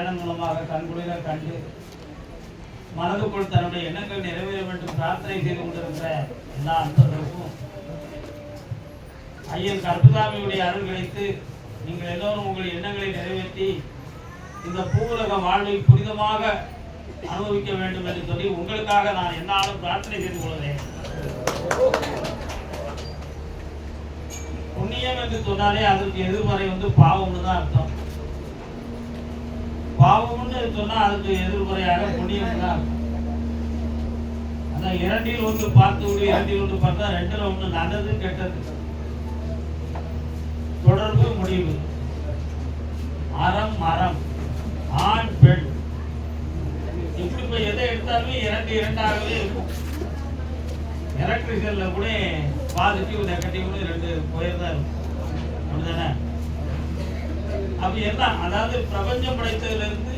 YouTube மூலமாக கண்குளிர கண்டு மனதுக்குள் தன்னுடைய எண்ணங்கள் நிறைவேற வேண்டும் பிரார்த்தனை செய்து கொண்டிருக்கிற எல்லா அன்பர்களுக்கும் ஐயன் கருப்புசாமியுடைய அருள் கிடைத்து நீங்கள் எல்லோரும் உங்கள் எண்ணங்களை நிறைவேற்றி இந்த பூவுலக வாழ்வை புனிதமாக அனுபவிக்க வேண்டும் என்று சொல்லி உங்களுக்காக நான் என்னாலும் பிரார்த்தனை செய்து கொள்கிறேன். புண்ணியம் என்று சொன்னாலே அதற்கு எதிர்மறை வந்து பாவம்னு தான் அர்த்தம். பாவம்னு சொன்னா அதுக்கு எதிர்மறையாக புண்ணியம் தான். அர்த்தம் அதான் இரண்டில் ஒன்று பார்த்து விடு இரண்டில் ஒன்று பார்த்தா ரெண்டுல ஒன்று நல்லது கெட்டது. தொடர்பு முடிவு. அறம் மரம். ஆண் பெண். இப்படி இப்ப எதை எடுத்தாலுமே இரண்டு இரண்டாகவே இருக்கும். எலக்ட்ரிக்கல்ல கூட பாசிட்டிவ் நெகட்டிவ்னு ரெண்டு போயர் தான் இருக்கும். அப்படிதானே அப்ப என்ன? அதாவது பிரபஞ்சம் படைத்ததுல இருந்து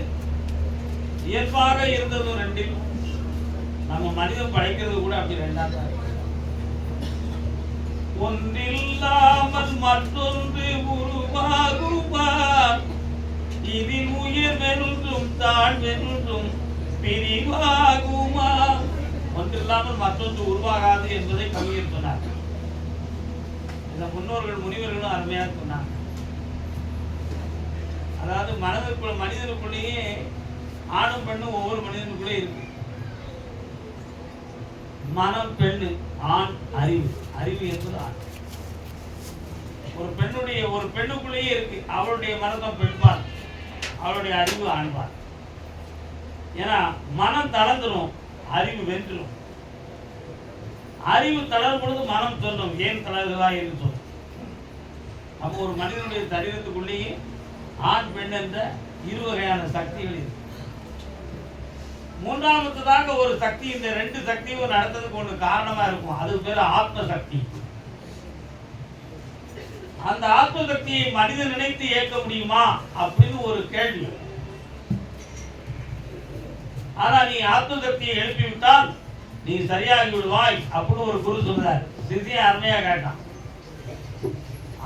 இயல்பாக இருந்தது ரெண்டில் நம்ம மனிதன் படைக்கிறது கூட அப்படி ரெண்டா தான் ஒன்றில்லாமல் மற்றொன்று உருவாகுவார். இதில் உயிர் வென்றும் தாழ்வென்றும் பிரிவாகுமா? ஒன்றில்லாமல் மற்றொன்று உருவாகாது என்பதை கவிஞர் சொன்னார். இந்த முன்னோர்கள் முனிவர்களும் அருமையாக சொன்னாங்க. அதாவது மனதுக்குள்ள மனிதனுக்குள்ளேயே ஆணும் பெண்ணும் ஒவ்வொரு மனிதனுக்குள்ளே இருக்கு. மனம் பெண்ணு ஆண் அறிவு. அறிவு என்பது ஆண். ஒரு பெண்ணுடைய ஒரு பெண்ணுக்குள்ளேயே இருக்கு. அவளுடைய மனதம் பெண்பால். அவளுடைய அறிவு ஆண்பால். ஏன்னா மனம் தளர்ந்துடும் அறிவு வென்றுடும் அறிவு தளரும் பொழுது மனம் சொல்லும் ஏன் தளருதா என்று சொல்லும் அப்போ ஒரு மனிதனுடைய சரீரத்துக்குள்ளேயே ஆண் பெண் என்ற இரு வகையான சக்திகள் இருக்கு. மூன்றாமத்ததாக ஒரு சக்தி இந்த ரெண்டு சக்தியும் நடந்ததுக்கு ஒன்று காரணமா இருக்கும். அது பேர் ஆத்ம சக்தி அந்த ஆத்ம சக்தியை மனிதன் நினைத்து இயக்க முடியுமா அப்படின்னு ஒரு கேள்வி. ஆனா நீ ஆத்ம சக்தியை எழுப்பி விட்டால் நீ சரியாகி விடுவாய் அப்படின்னு ஒரு குரு சொன்னார் சிசிய அருமையா கேட்டான்.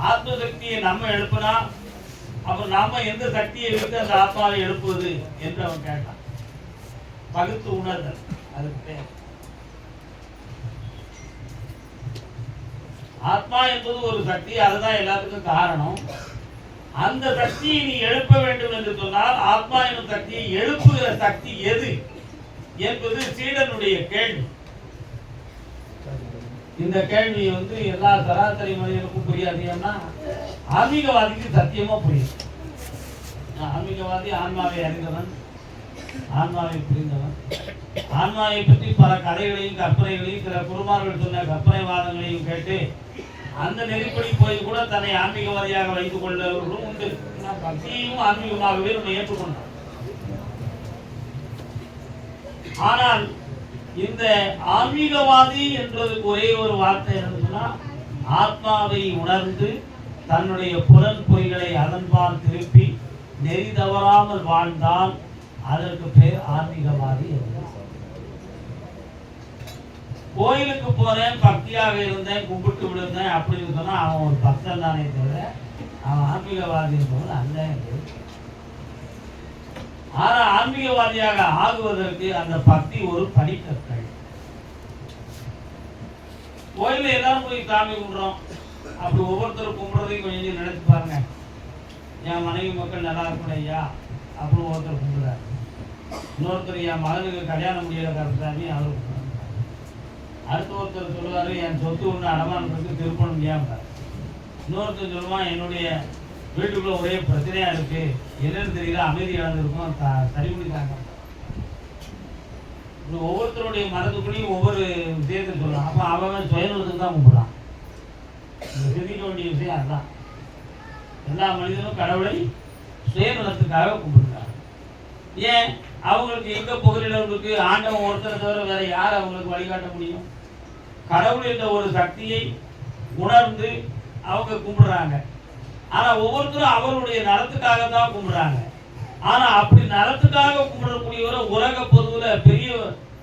ஆத்ம சக்தியை நம்ம எழுப்பினா அப்ப நாம எந்த சக்தியை வைத்து அந்த ஆத்மாவை எழுப்புவது என்று அவன் கேட்டான். பகுத்து உணர்தல். அதுக்கு பேர். ஆத்மா என்பது ஒரு சக்தி அதுதான் எல்லாத்துக்கும் காரணம். அந்த சக்தியை நீ எழுப்ப வேண்டும் என்று சொன்னால் ஆத்மா எனும் சக்தியை எழுப்புகிற சக்தி எது என்பது சீடனுடைய கேள்வி. இந்த கேள்வி வந்து எல்லா சராசரி மனிதனுக்கும் புரியாது. ஏன்னா ஆன்மீகவாதிக்கு சத்தியமா புரியும். ஆன்மீகவாதி ஆன்மாவை அறிந்தவன். ஆன்மாவை புரிந்தவன். ஆன்மாவை பற்றி பல கதைகளையும் கற்பனைகளையும் சில குருமார்கள் சொன்ன கற்பனை வாதங்களையும் கேட்டு அந்த நெருப்படி போய் கூட தன்னை ஆன்மீகவாதியாக வைத்துக் கொள்ளவர்களும் உண்டு. பக்தியும் ஆன்மீகமாகவே நம்ம ஏற்றுக்கொண்டோம் ஆனால் இந்த ஆன்மீகவாதி என்றதுக்கு ஒரே ஒரு வார்த்தை என்னதுன்னா ஆத்மாவை உணர்ந்து தன்னுடைய புலன் பொறிகளை அதன்பால் திருப்பி நெறி தவறாமல் வாழ்ந்தால் அதற்கு பேர் ஆன்மீகவாதி கோயிலுக்கு போறேன் பக்தியாக இருந்தேன் கும்பிட்டு விழுந்தேன் அப்படின்னு சொன்னா அவன் ஒரு பக்தன் தானே தவிர அவன் ஆன்மீகவாதி என்பவன் அல்ல ஆனா ஆன்மீகவாதியாக ஆகுவதற்கு அந்த பக்தி ஒரு படிக்கற்கள். கோயில்ல எல்லாரும் போய் சாமி கும்பிடுறோம். அப்படி ஒவ்வொருத்தரும் கும்பிடுறதையும் கொஞ்சம் நினைச்சு பாருங்க. என் மனைவி மக்கள் நல்லா இருக்கணும் ஐயா அப்படின்னு ஒருத்தர் கும்பிடுறாரு. இன்னொருத்தர் என் மகனுக்கு கல்யாணம் முடியல கருத்தாமி அவர் அடுத்த ஒருத்தர் சொல்லுவாரு என் சொத்து ஒன்று அடமானத்துக்கு திருப்பணம் முடியாமல் இன்னொருத்தர் சொல்லுவான் என்னுடைய வீட்டுக்குள்ள ஒரே பிரச்சனையா இருக்கு. என்னன்னு தெரியல அமைதி இழந்திருக்கும். த- சரி பண்ணிட்டாங்க. ஒவ்வொருத்தருடைய மனதுக்குள்ளேயும் ஒவ்வொரு விஷயத்தை சொல்லலாம் அப்போ அவன் சுயநலத்துக்கு தான் கும்பிடுறான். இந்த சிந்திக்க வேண்டிய விஷயம் அதுதான். எல்லா மனிதனும் கடவுளை சுயநலத்துக்காக கும்பிடுறாங்க. ஏன்? அவங்களுக்கு எங்க புகலிடம் இருக்கு? ஆண்டவன் ஒருத்தரை தவிர வேற யார் அவங்களுக்கு வழிகாட்ட முடியும்? கடவுள் என்ற ஒரு சக்தியை உணர்ந்து அவங்க கும்பிடுறாங்க. ஆனா ஒவ்வொருத்தரும் அவருடைய நலத்துக்காக தான் கும்பிடுறாங்க. ஆனா அப்படி நலத்துக்காக கும்பிடக்கூடியவரை உலக பொதுவுல பெரிய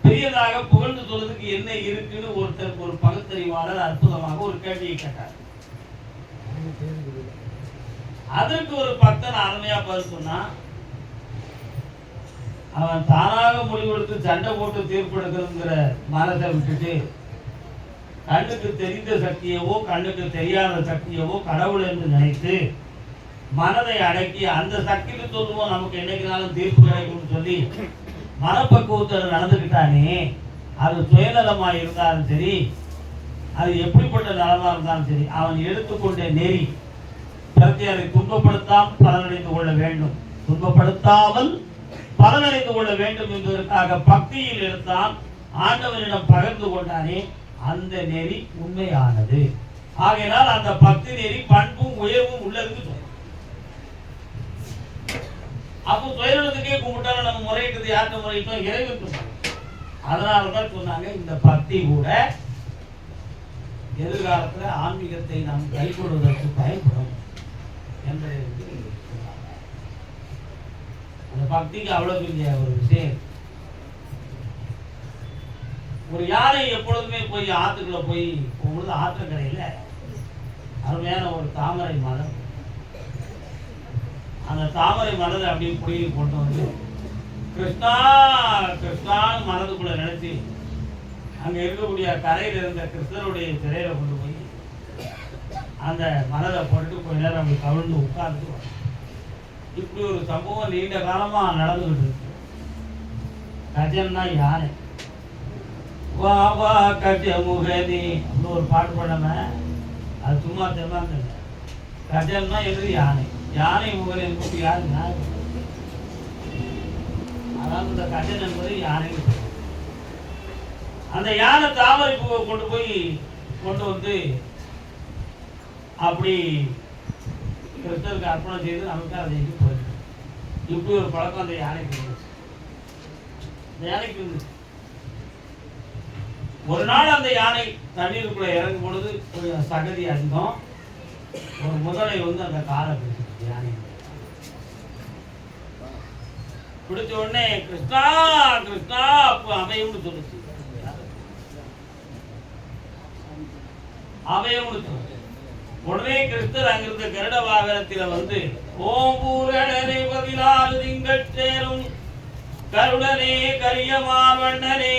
பெரியதாக புகழ்ந்து சொல்றதுக்கு என்ன இருக்குன்னு ஒருத்தர் ஒரு பகுத்தறிவாளர் அற்புதமாக ஒரு கேள்வியை கேட்டார். அதற்கு ஒரு பக்தன் அருமையா பதில் சொன்னான். அவன் தானாக முடிவெடுத்து சண்டை போட்டு தீர்ப்பு எடுக்கணுங்கிற மனதை விட்டுட்டு கண்ணுக்கு தெரிந்த சக்தியவோ கண்ணுக்கு தெரியாத சக்தியவோ கடவுள் என்று நினைத்து மனதை அடக்கி அந்த சக்திக்கு சொல்லுவோம் நமக்கு என்னைக்குனாலும் தீர்ப்பு கிடைக்கும்னு சொல்லி மனப்பக்குவத்தில் நடந்துக்கிட்டானே அது சுயநலமாக இருந்தாலும் சரி அது எப்படிப்பட்ட நலமாக இருந்தாலும் சரி அவன் எடுத்துக்கொண்ட நெறி பிரத்தியாரை துன்பப்படுத்தாமல் பலனடைந்து கொள்ள வேண்டும். துன்பப்படுத்தாமல் பலனடைந்து கொள்ள வேண்டும் என்பதற்காக பக்தியில் இருந்தான் ஆண்டவனிடம் பகிர்ந்து கொண்டானே அந்த நெறி உண்மையானது. ஆகையினால் அந்த பக்தி நெறி பண்பும் உயர்வும் உள்ளதுக்கு சொல்றோம் அப்போ துயரத்துக்கே கும்பிட்டாலும் நம்ம முறையிட்டது யார்கிட்ட முறையிட்டோம்? இறைவன் அதனால தான் சொன்னாங்க இந்த பக்தி கூட எதிர்காலத்துல ஆன்மீகத்தை நாம் கைகொள்வதற்கு பயன்படும் என்பதை வந்து சொன்னாங்க. அந்த பக்திக்கு அவ்வளோ பெரிய ஒரு விஷயம். ஒரு யானை எப்பொழுதுமே போய் ஆற்றுக்குள்ளே போய் போகும்போது ஆற்றங்கரையில அருமையான ஒரு தாமரை மலர். அந்த தாமரை மலர் அப்படியே போய் கொண்டு வந்து கிருஷ்ணா கிருஷ்ணான்னு மனதுக்குள்ள நினைச்சு அங்கே இருக்கக்கூடிய கரையில் இருந்த கிருஷ்ணருடைய திரையில கொண்டு போய் அந்த மலரை போட்டுட்டு கொஞ்ச நேரம் அப்படி கவிழ்ந்து உட்கார்ந்து இப்படி ஒரு சம்பவம் நீண்ட காலமா நடந்துகிட்டு இருக்கு. கஜன்னா யானை வா வா கஜ முகனி அப்படின்னு ஒரு பாட்டு பண்ணாம அது சும்மா தெம்மாங்க கஜன்னா எழுது யானை? யானை முகன் என்பது யாருன்னா அதாவது இந்த கஜன் என்பது யானை அந்த யானை தாமரை பூவை கொண்டு போய் கொண்டு வந்து அப்படி கிருஷ்ணருக்கு அர்ப்பணம் செய்து நமக்கு அதை இது போயிருக்கு இப்படி ஒரு பழக்கம் அந்த யானைக்கு இருந்துச்சு. இந்த யானைக்கு இருந்துச்சு. ஒரு நாள் அந்த யானை தண்ணீருக்குள்ள இறங்கும் பொழுது கொஞ்சம் சகதி அதிகம் ஒரு முதலை வந்து அந்த காலை பிடிச்சிருக்கு யானை. பிடிச்ச உடனே கிருஷ்ணா கிருஷ்ணா அப்போ அவையும்னு சொல்லுச்சு. அவையும்னு சொல்லுச்சு. உடனே கிறிஸ்தர் அங்கிருந்த கருட வாகனத்தில வந்து ஓம்பூரணனே பதிலால் திங்கள் சேரும். கருடனே கரியமாவண்ணனே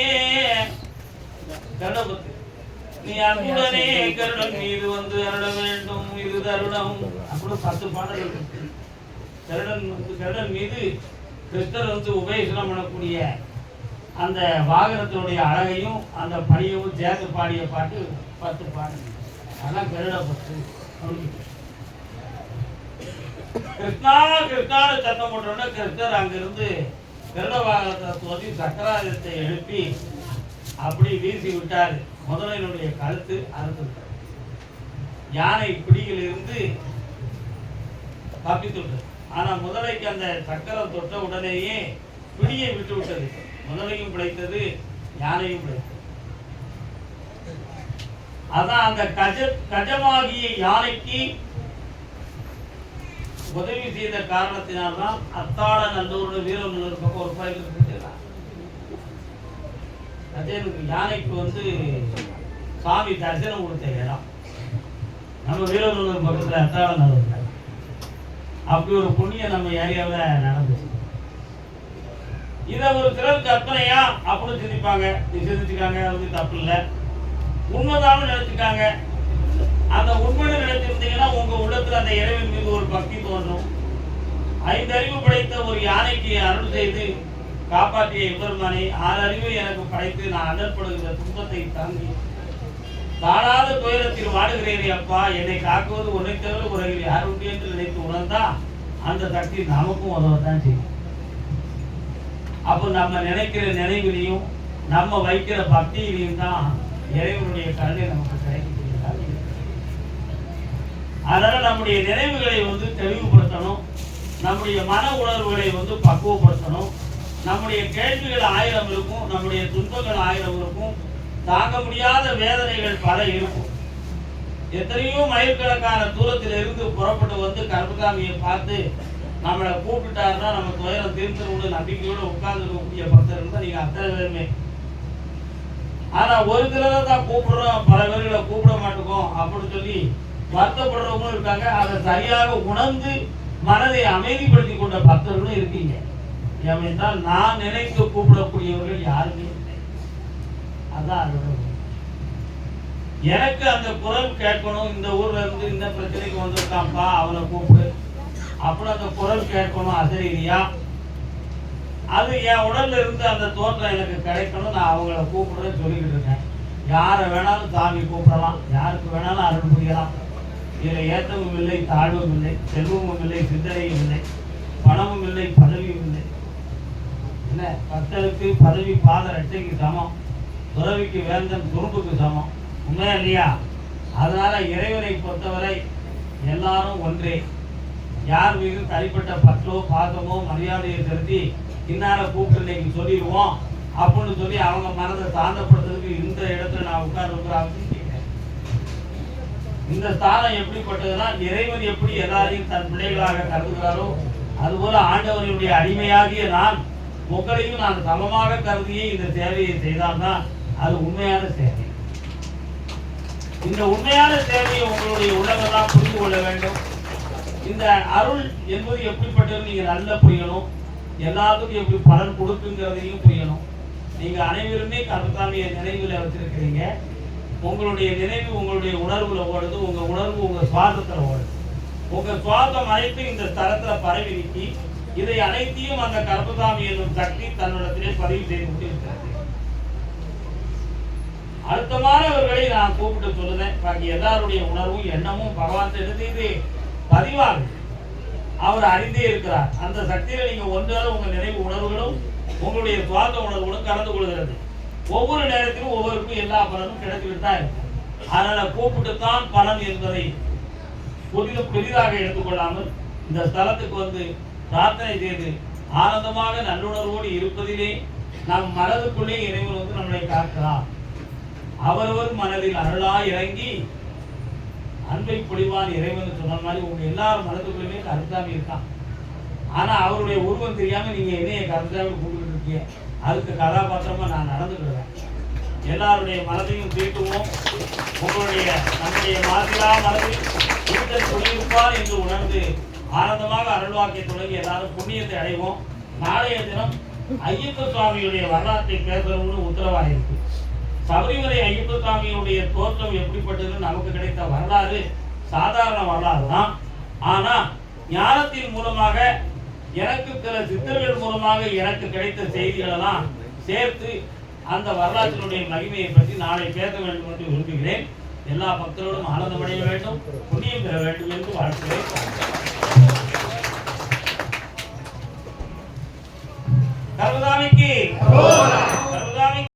கருடபத்து நீ அன்புடனே கருடன் மீது வந்து அருட வேண்டும். இது தருணம். அப்படி பத்து பாடல் இருக்கு. கருடன் வந்து கருடன் மீது கிறிஸ்தர் வந்து உபயோகம் பண்ணக்கூடிய அந்த வாகனத்தினுடைய அழகையும் அந்த பணியவும் சேர்த்து பாடிய பாட்டு பத்து பாடல் அதான் கருட பத்து. அப்படின்னு. கிருஷ்ணா கிருஷ்ணான்னு சத்தம் கிருஷ்ணர் அங்கிருந்து கருட வாகனத்தை தோதி சக்கராயுதத்தை எழுப்பி அப்படி வீசி விட்டார். முதலையினுடைய கழுத்து அறுத்து விட்டார் யானை பிடியிலிருந்து தப்பித்து விட்டது ஆனா முதலைக்கு அந்த சக்கரம் தொட்ட உடனேயே பிடியை விட்டு விட்டது முதலையும் பிழைத்தது யானையும் பிழைத்தது. அதான் அந்த கஜ கஜமாகிய யானைக்கு உதவி செய்த காரணத்தினால்தான் அத்தாட நல்லூர் வீரநல்லூர் பக்கம் ஒரு பயிர் கஜனுக்கு யானைக்கு வந்து சாமி தரிசனம் கொடுத்த இடம். நம்ம வீரநல்லூர் பக்கத்துல அத்தாட நல்லூர் அப்படி ஒரு புண்ணியம் நம்ம ஏரியாவில் நடந்துச்சு. இதை ஒரு திறன் கற்பனையா அப்படின்னு சிந்திப்பாங்க. நீ சிந்திச்சுக்காங்க அது வந்து தப்பு இல்லை. உண்மைதான் நினைச்சுட்டாங்க. அந்த உண்மையை நினைச்சிருந்தீங்கன்னா உங்க உள்ளத்துல அந்த இறைவன் மீது ஒரு பக்தி தோன்றும். ஐந்தறிவு படைத்த ஒரு யானைக்கு அருள் செய்து காப்பாற்றிய எம்பெருமானை ஆறு அறிவு எனக்கு படைத்து நான் அடற்படுகிற துன்பத்தை தாங்கி தாழாத துயரத்தில் வாடுகிறேனே அப்பா. என்னை காக்குவது உன்னை தவிர உலகில் யார் உண்டு என்று நினைத்து உணர்ந்தா அந்த சக்தி நமக்கும் உதவத்தான் செய்யும். அப்போ நம்ம நினைக்கிற நினைவிலையும் நம்ம வைக்கிற பக்தியிலையும் தான் இறைவனுடைய கருணை நமக்கு கிடைக்கக்கூடியதாக இருக்கு. அதனால நம்முடைய நினைவுகளை வந்து தெளிவுபடுத்தணும். நம்முடைய மன உணர்வுகளை வந்து பக்குவப்படுத்தணும். நம்முடைய கேள்விகள் ஆயிரம் இருக்கும் நம்முடைய துன்பங்கள் ஆயிரம் இருக்கும் தாங்க முடியாத வேதனைகள் பல இருக்கும். எத்தனையோ மைல்கணக்கான தூரத்தில் இருந்து புறப்பட்டு வந்து கர்ப்பகாமியை பார்த்து நம்மளை கூப்பிட்டாருன்னா நம்ம துயரம் தீர்ந்துரும்னு நம்பிக்கையோட உட்கார்ந்துருக்கக்கூடிய பக்தர் இருந்தால் நீங்க அத்தனை பேருமே ஆனா ஒரு தடவை தான் கூப்பிடுறோம். பல பேர்களை கூப்பிட மாட்டோம் அப்படின்னு சொல்லி வருத்தப்படுறவங்களும் இருக்காங்க. அதை சரியாக உணர்ந்து மனதை அமைதிப்படுத்தி கொண்ட பக்தர்களும் இருக்கீங்க. ஏனென்றால் நான் நினைத்து கூப்பிடக்கூடியவர்கள் யாருமே இல்லை. அதான் அதோட எனக்கு அந்த குரல் கேட்கணும். இந்த ஊர்ல இருந்து இந்த பிரச்சனைக்கு வந்திருக்கான்ப்பா அவனை கூப்பிடு. அப்புறம் அந்த குரல் கேட்கணும். அசரீரியா அது என் உடல்ல இருந்து அந்த தோற்றம் எனக்கு கிடைக்கணும். நான் அவங்கள கூப்பிடுறேன்னு சொல்லிக்கிட்டு இருக்கேன். யாரை வேணாலும் சாமி கூப்பிடலாம். யாருக்கு வேணாலும் அருள் புரியலாம். இதில் ஏற்றமும் இல்லை தாழ்வும் இல்லை செல்வமும் இல்லை சிந்தனையும் இல்லை பணமும் இல்லை பதவியும் இல்லை. என்ன? பக்தருக்கு பதவி பாத ரெட்டைக்கு சமம். துறவிக்கு வேந்தன் துரும்புக்கு சமம். உண்மையா இல்லையா? அதனால இறைவனை பொறுத்தவரை எல்லாரும் ஒன்றே. யார் மீது தனிப்பட்ட பற்றோ பாசமோ மரியாதையை செலுத்தி இன்னார கூப்பிட்டு இன்னைக்கு சொல்லிடுவோம் அப்படின்னு சொல்லி அவங்க மனதை சாந்தப்படுத்துறதுக்கு இந்த இடத்துல நான் உட்கார்ந்து அவசியம் இந்த ஸ்தானம் எப்படிப்பட்டதுன்னா இறைவன் எப்படி எல்லாரையும் தன் பிள்ளைகளாக கருதுகிறாரோ அதுபோல ஆண்டவர்களுடைய அடிமையாகிய நான் உங்களையும் நான் சமமாக கருதியே இந்த சேவையை செய்தால்தான் அது உண்மையான சேவை. இந்த உண்மையான சேவையை உங்களுடைய உள்ளமெல்லாம் புரிந்து கொள்ள வேண்டும். இந்த அருள் என்பது எப்படிப்பட்டது? நீங்க நல்லா புரியணும். எல்லாத்துக்கும் எப்படி பலன் கொடுக்குங்கிறதையும் புரியணும். நீங்க அனைவருமே கருத்தாமிய நினைவில் வச்சிருக்கிறீங்க. உங்களுடைய நினைவு உங்களுடைய உணர்வுல ஓடுது. உங்க உணர்வு உங்க சுவாசத்துல ஓடுது. உங்க சுவாசம் அனைத்து இந்த தரத்துல பரவி நீக்கி இதை அனைத்தையும் அந்த கருப்பசாமி என்னும் சக்தி தன்னிடத்திலே பதிவு செய்து கொண்டிருக்கிறது. அழுத்தமானவர்களை நான் கூப்பிட்டு சொல்லுதேன் பாக்கி எல்லாருடைய உணர்வும் எண்ணமும் பகவான் எடுத்து இது பதிவாகும் அவர் அறிந்தே இருக்கிறார். அந்த சக்தியில நீங்க ஒன்றால் உங்க நினைவு உணர்வுகளும் உங்களுடைய சுவாச உணர்வுகளும் கலந்து கொள்கிறது. ஒவ்வொரு நேரத்திலும் ஒவ்வொருக்கும் எல்லா பலனும் கிடைத்துக்கிட்டு தான் இருக்கும் அதனால கூப்பிட்டு தான் பலன் என்பதை புதிது பெரிதாக எடுத்துக்கொள்ளாமல் இந்த ஸ்தலத்துக்கு வந்து பிரார்த்தனை செய்து ஆனந்தமாக நல்லுணர்வோடு இருப்பதிலே நம் மனதுக்குள்ளே இறைவன் வந்து நம்மளை காக்கலாம் அவரவர் மனதில் அருளா இறங்கி அன்பை பொழிவான் இறைவன் சொன்ன மாதிரி உங்க எல்லார் மனதுக்குள்ளுமே கருத்தாமி இருக்கான். ஆனா அவருடைய உருவம் தெரியாம நீங்க என்னைய கருத்தாமி கூப்பிட்டு இருக்கீங்க. அதுக்கு கதாபாத்திரமா நான் நடந்துக்கிடுவேன் எல்லாருடைய மனதையும் தீட்டுவோம். உங்களுடைய நம்முடைய மாதிலா மனதில் இருத்தல் குடியிருப்பார் என்று உணர்ந்து ஆனந்தமாக அருள்வாக்கை தொடங்கி எல்லாரும் புண்ணியத்தை அடைவோம். நாளைய தினம் ஐயப்ப சுவாமியுடைய வரலாற்றை பேசணும்னு உத்தரவாயிருக்கு. சபரிமலை ஐயப்ப சுவாமியுடைய தோற்றம் எப்படிப்பட்டதுன்னு நமக்கு கிடைத்த வரலாறு சாதாரண வரலாறு தான். ஆனா ஞானத்தின் மூலமாக எனக்கு சில சித்தர்கள் மூலமாக எனக்கு கிடைத்த செய்திகளெல்லாம் சேர்த்து அந்த வரலாற்றினுடைய மகிமையை பற்றி நாளை பேச வேண்டும் என்று விரும்புகிறேன். எல்லா பக்தர்களும் ஆனந்தமடைய வேண்டும் புண்ணியம் பெற வேண்டும் என்று வாழ்த்துகிறேன் கர்மதாமிக்கு